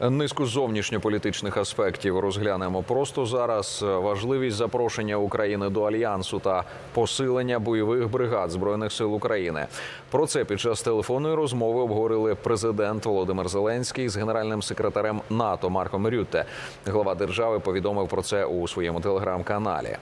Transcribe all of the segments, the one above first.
Низку зовнішньополітичних аспектів розглянемо просто зараз. Важливість запрошення України до альянсу та посилення бойових бригад збройних сил України. Про це під час телефонної розмови обговорили президент Володимир Зеленський з генеральним секретарем НАТО Марком Рютте. Глава держави повідомив про це у своєму телеграм-каналі.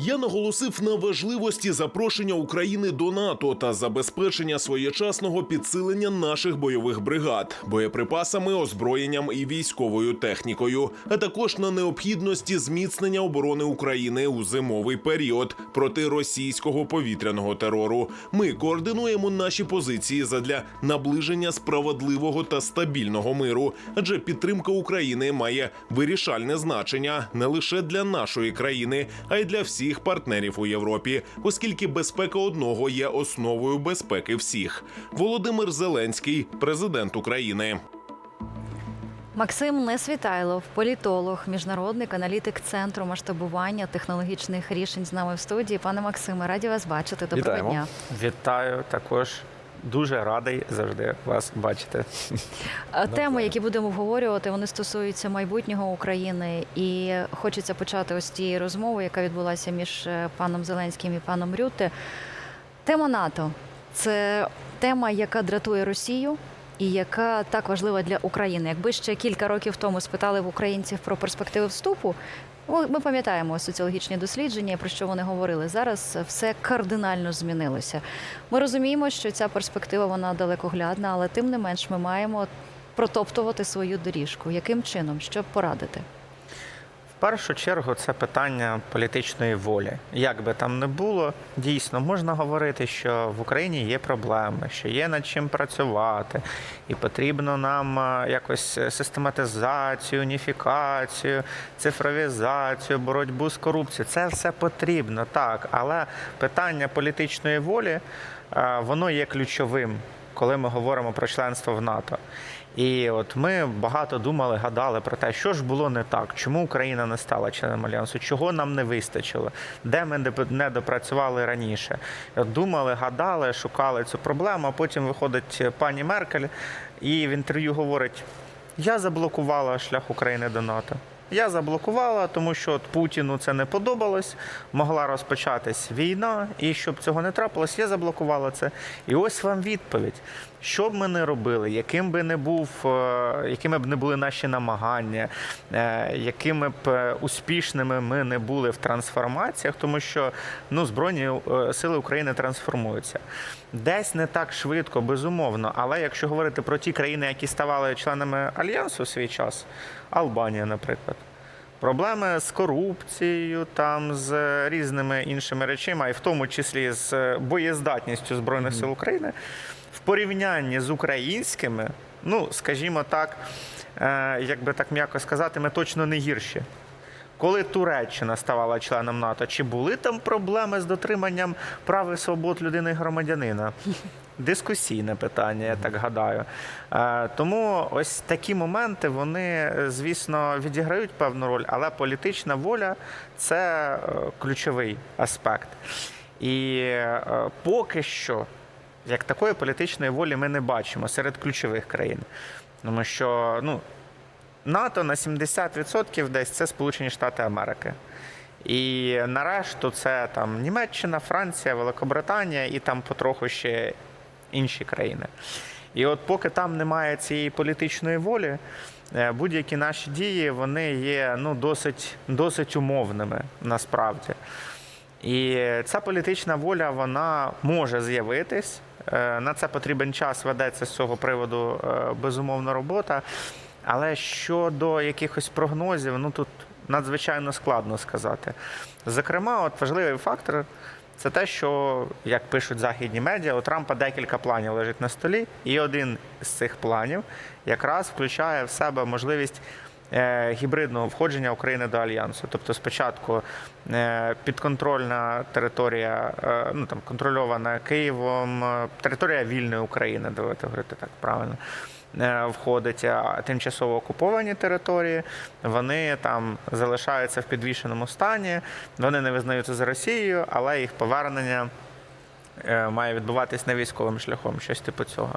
Я наголосив на важливості запрошення України до НАТО та забезпечення своєчасного підсилення наших бойових бригад, боєприпасами, озброєнням і військовою технікою, а також на необхідності зміцнення оборони України у зимовий період проти російського повітряного терору. Ми координуємо наші позиції задля наближення справедливого та стабільного миру, адже підтримка України має вирішальне значення не лише для нашої країни, а й для всіх партнерів у Європі, оскільки безпека одного є основою безпеки всіх. Володимир Зеленський, президент України. Максим Несвітайлов, політолог, міжнародник, аналітик центру масштабування технологічних рішень з нами в студії. Пане Максиме, раді вас бачити. Доброго Вітаємо. дня. Вітаю також. Дуже радий завжди вас бачити. Теми, які будемо обговорювати, вони стосуються майбутнього України. І хочеться почати ось тієї розмови, яка відбулася між е, паном Зеленським і паном Рютте. Тема НАТО це тема, яка дратує Росію. І яка так важлива для України, якби ще кілька років тому спитали в українців про перспективи вступу, ми пам'ятаємо соціологічні дослідження, про що вони говорили. Зараз все кардинально змінилося. Ми розуміємо, що ця перспектива вона далекоглядна, але тим не менш ми маємо протоптувати свою доріжку. Яким чином, щоб порадити? Першу чергу це питання політичної волі. Як би там не було, дійсно можна говорити, що в Україні є проблеми, що є над чим працювати, і потрібно нам якось систематизацію, уніфікацію, цифровізацію, боротьбу з корупцією. Це все потрібно, так. Але питання політичної волі воно є ключовим, коли ми говоримо про членство в НАТО. І от ми багато думали, гадали про те, що ж було не так, чому Україна не стала членом альянсу, чого нам не вистачило, де ми не- допрацювали раніше. Думали, гадали, шукали цю проблему. А потім виходить пані Меркель і в інтерв'ю говорить: я заблокувала шлях України до НАТО. Я заблокувала, тому що Путіну це не подобалось. Могла розпочатись війна, і щоб цього не трапилось, я заблокувала це. І ось вам відповідь. Що б ми не робили, яким би не був, е, якими б не були наші намагання, е, якими б е, успішними ми не були в трансформаціях, тому що ну, Збройні сили України трансформуються. Десь не так швидко, безумовно. Але якщо говорити про ті країни, які ставали членами альянсу в свій час, Албанія, наприклад. Проблеми з корупцією, там з різними іншими речами, і в тому числі з боєздатністю Збройних сил України, в порівнянні з українськими, ну скажімо так, е, як би так м'яко сказати, ми точно не гірші. Коли Туреччина ставала членом НАТО, чи були там проблеми з дотриманням прав і свобод людини і громадянина? Дискусійне питання, я так гадаю. Е, Тому ось такі моменти вони, е, звісно, відіграють певну роль, але політична воля це е, ключовий аспект. І поки що, як такої політичної волі, ми не бачимо серед ключових країн. Тому що ну, НАТО на 70% десь це Сполучені Штати Америки. І нарешту це там Німеччина, Франція, Великобританія і там потроху ще інші країни. І от поки там немає цієї політичної волі, е, будь-які наші дії вони є ну, досить, досить умовними насправді. І ця політична воля вона може з'явитись. Е, На це потрібен час, ведеться з цього приводу е, безумовно робота. Але щодо якихось прогнозів, ну тут надзвичайно складно сказати. Зокрема, от важливий фактор це те, що, як пишуть західні медіа, у Трампа декілька планів лежить на столі, і один з цих планів якраз включає в себе можливість е, гібридного входження України до альянсу. Тобто, спочатку е, підконтрольна територія, е, ну там контрольована Києвом, територія вільної України, давайте говорити так правильно. Е, Входить тимчасово окуповані території, вони там залишаються в підвішеному стані, вони не визнаються за Росією, але їх повернення е, має відбуватись не військовим шляхом, щось типу цього.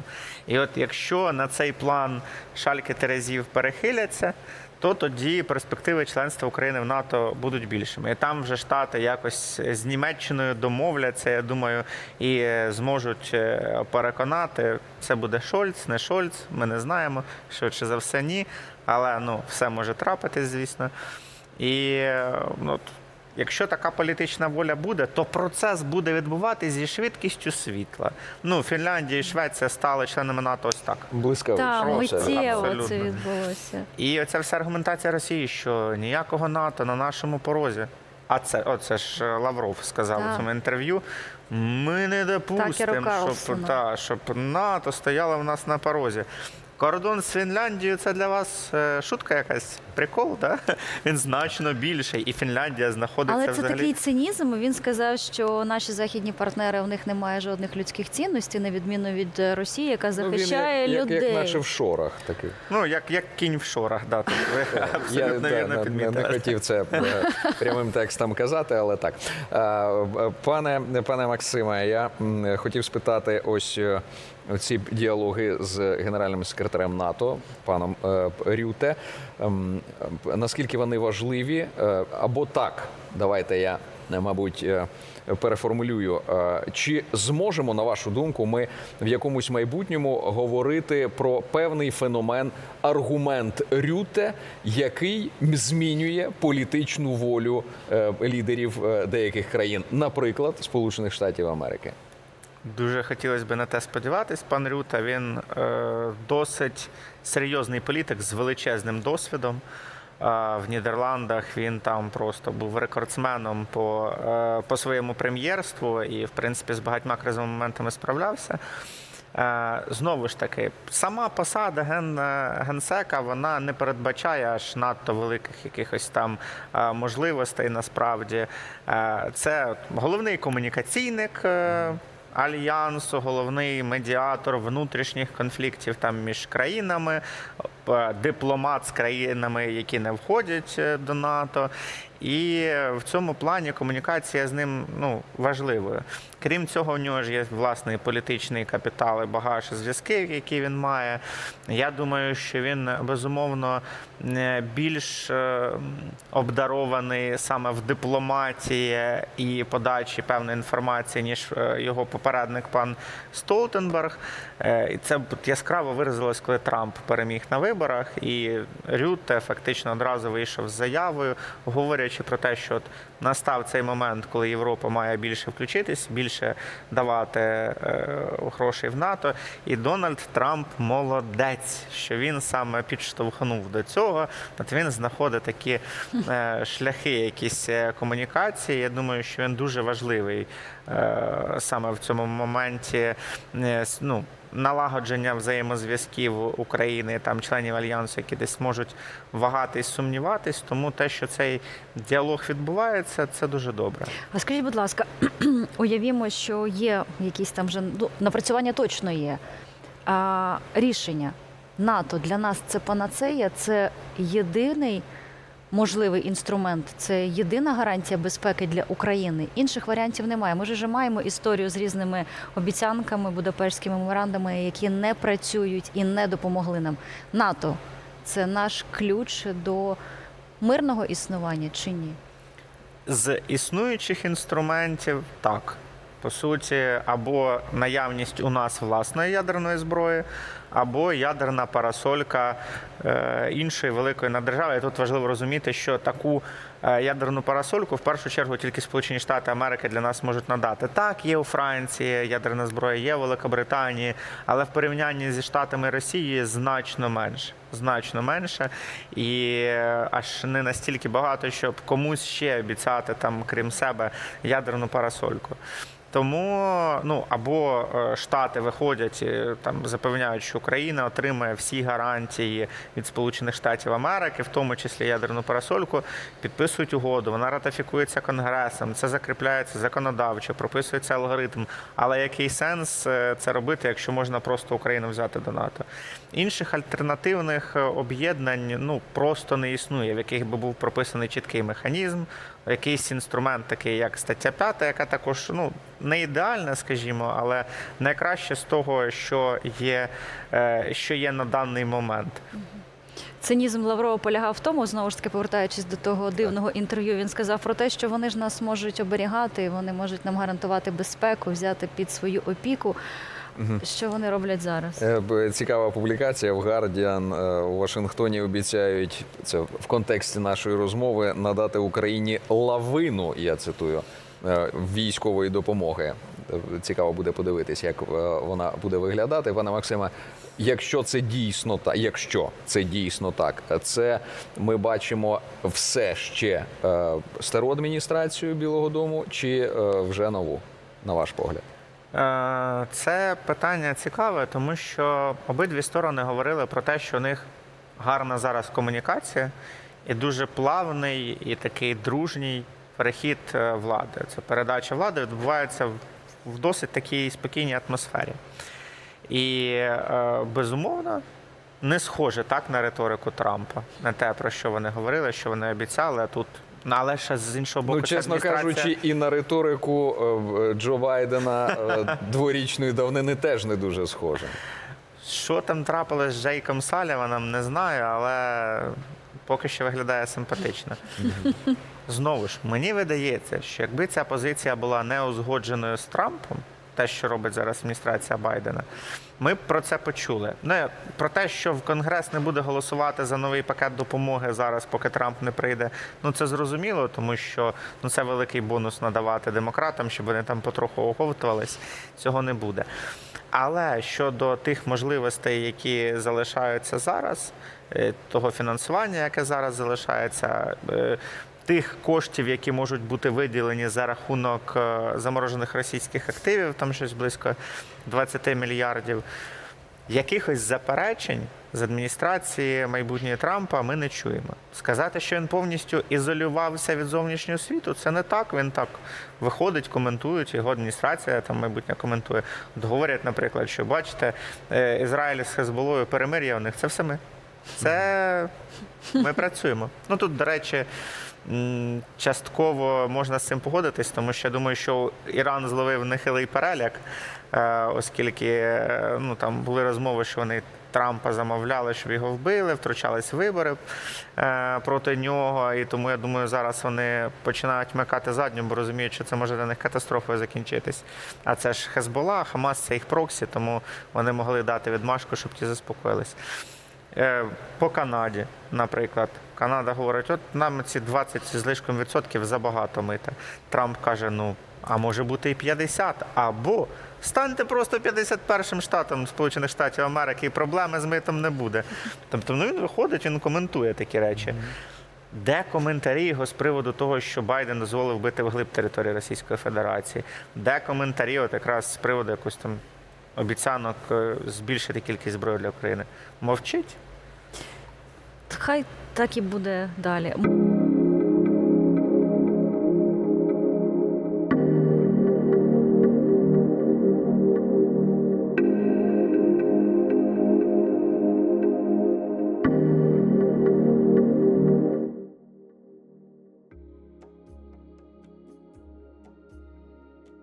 І от якщо на цей план шальки Терезів перехиляться, то тоді перспективи членства України в НАТО будуть більшими. І там вже штати якось з Німеччиною домовляться, я думаю, і е, зможуть е, переконати, це буде Шольц, не Шольц. Ми не знаємо, швидше за все, ні. Але ну, все може трапитись, звісно. І е, ну, якщо така політична воля буде, то процес буде відбуватись зі швидкістю світла. Ну, Фінляндія і Швеція стали членами НАТО ось так. Блискавично. Так, миттєво це відбулося. І оця вся аргументація Росії, що ніякого НАТО на нашому порозі. А це, оце ж е, Лавров сказав Так. у цьому інтерв'ю. Ми не допустимо, щоб, та, щоб НАТО стояло в нас на порозі. Кордон з Фінляндією це для вас е, шутка якась? Прикол, так? Він значно більший, і Фінляндія знаходиться Але це взагалі. такий цинізм. Він сказав, що наші західні партнери у них немає жодних людських цінностей, на відміну від е, Росії, яка Ну, він захищає як, людей. Як, як наче в шорах такий. Ну, як, як кінь в шорах, да, тут ви Я абсолютно да, вірно не, не, не хотів це е, прямим текстом казати, але так. Пане, пане Максиме, я хотів спитати ось ці діалоги з генеральним секретарем НАТО, паном е, Рюте. Ем, Наскільки вони важливі? Е, Або так, давайте я, е, мабуть, переформулюю. Чи зможемо, на вашу думку, ми в якомусь майбутньому говорити про певний феномен аргумент Рюте, який змінює політичну волю лідерів деяких країн, наприклад, Сполучених Штатів Америки? Дуже хотілося б на те сподіватись. Пан Рюта він е, досить серйозний політик з величезним досвідом. А в Нідерландах він там просто був рекордсменом по, е, по своєму прем'єрству і, в принципі, з багатьма кризовими моментами справлявся. Е, Знову ж таки, сама посада ген, е, генсека вона не передбачає аж надто великих якихось там е, можливостей. Насправді Е, це головний комунікаційник. е, Альянсу, головний медіатор внутрішніх конфліктів там між країнами, дипломат з країнами, які не входять е, до НАТО. І в цьому плані комунікація з ним ну, важливою. Крім цього, у нього ж є власний політичний капітал і багаж зв'язків, які він має. Я думаю, що він безумовно е, більш е, обдарований саме в дипломатії і подачі певної інформації, ніж е, його попередник пан Столтенберг. І це яскраво виразилось, коли Трамп переміг на виборах, і Рютте фактично одразу вийшов з заявою, говорячи про те, що от настав цей момент, коли Європа має більше включитись, більше давати е, грошей в НАТО. І Дональд Трамп молодець, що він саме підштовхнув до цього. От він знаходить такі е, шляхи, якісь е, комунікації. Я думаю, що він дуже важливий е, саме в цьому моменті. е, Ну, Налагодження взаємозв'язків України, там членів альянсу, які десь можуть вагатись, сумніватись. Тому те, що цей діалог відбувається, це дуже добре. А скажіть, будь ласка, уявімо, що є якісь там вже ну, напрацювання точно є. А рішення НАТО для нас це панацея, це єдиний можливий інструмент, це єдина гарантія безпеки для України. Інших варіантів немає. Ми вже маємо історію з різними обіцянками, будапештськими меморандами, які не працюють і не допомогли нам. НАТО це наш ключ до мирного існування чи ні? З існуючих інструментів так. По суті, або наявність у нас власної ядерної зброї, або ядерна парасолька е, іншої великої наддержави. І тут важливо розуміти, що таку ядерну парасольку в першу чергу тільки Сполучені Штати Америки для нас можуть надати. Так, є у Франції ядерна зброя, є у Великобританії, але в порівнянні зі Штатами і Росією значно менше. Значно менше і е, аж не настільки багато, щоб комусь ще обіцяти там, крім себе, ядерну парасольку. Тому ну або е, Штати виходять е, там, запевняють, що Україна отримає всі гарантії від Сполучених Штатів Америки, в тому числі ядерну парасольку, підписують угоду. Вона ратифікується конгресом. Це закріпляється законодавчо, прописується алгоритм. Але який сенс е, це робити, якщо можна просто Україну взяти до НАТО? Інших альтернативних е, об'єднань ну просто не існує, в яких би був прописаний чіткий механізм, якийсь інструмент, такий як стаття 5, яка також ну, не ідеальна, скажімо, але найкраще з того, що є, е, що є на даний момент. Цинізм Лаврова полягав в тому, знову ж таки повертаючись до того дивного інтерв'ю, він сказав про те, що вони ж нас можуть оберігати, вони можуть нам гарантувати безпеку, взяти під свою опіку. Що вони роблять зараз? Е, Цікава публікація в Guardian е, у Вашингтоні обіцяють це в контексті нашої розмови надати Україні лавину. Я цитую е, військової допомоги. Цікаво буде подивитись, як е, вона буде виглядати. Пане Максиме, якщо це дійсно так, якщо це дійсно так, це ми бачимо все ще е, стару адміністрацію Білого Дому чи е, вже нову, на ваш погляд? Це питання цікаве, тому що обидві сторони говорили про те, що у них гарна зараз комунікація і дуже плавний і такий дружній перехід влади. Це передача влади відбувається в- досить такій спокійній атмосфері. І е, безумовно. Не схоже так на риторику Трампа, на те, про що вони говорили, що вони обіцяли. А тут ну, але ще з іншого боку, Ну, чесно адміністрація- кажучи, і на риторику е, Джо Байдена е, дворічної давнини теж не дуже схоже. Що там трапилось з Джейком Саліваном, не знаю, але поки що виглядає симпатично. Знову ж, мені видається, що якби ця позиція була не узгодженою з Трампом, те, що робить зараз адміністрація Байдена, ми б про це почули. Не про те, що в Конгрес не буде голосувати за новий пакет допомоги зараз, поки Трамп не прийде. Ну це зрозуміло, тому що ну це великий бонус надавати демократам, щоб вони там потроху оговтувались. Цього не буде. Але щодо тих можливостей, які залишаються зараз, е, того фінансування, яке зараз залишається, е, тих коштів, які можуть бути виділені за рахунок е, заморожених російських активів, там щось близько 20 мільярдів. Якихось заперечень з адміністрації майбутньої Трампа ми не чуємо. Сказати, що він повністю ізолювався від зовнішнього світу, це не так. Він так виходить, коментують, його адміністрація там майбутня коментує. От Говорять, наприклад, що бачите, е, Ізраїль з Хезболою перемир'я у них це все ми. Це ми працюємо. Ну тут, до речі, частково можна з цим погодитись, тому що я думаю, що Іран зловив нехилий переляк, е, оскільки е, ну, там були розмови, що вони Трампа замовляли, щоб його вбили, втручались вибори е, проти нього. І тому я думаю, зараз вони починають микати задню, бо розуміють, що це може для них катастрофою закінчитись. А це ж Хезбола, Хамас це їх проксі, тому вони могли дати відмашку, щоб ті заспокоїлись. По Канаді, наприклад, Канада говорить, от нам ці 20 з лишком відсотків забагато мита. Трамп каже: ну, а може бути і 50, або станьте просто 51-м штатом Сполучених Штатів Америки, і проблеми з митом не буде. Тобто, ну він виходить, він коментує такі речі. Де коментарі його з приводу того, що Байден дозволив бити вглиб території Російської Федерації? Де коментарі, от якраз з приводу якось там обіцянок е, збільшити кількість зброї для України? Мовчить? Хай так і буде далі.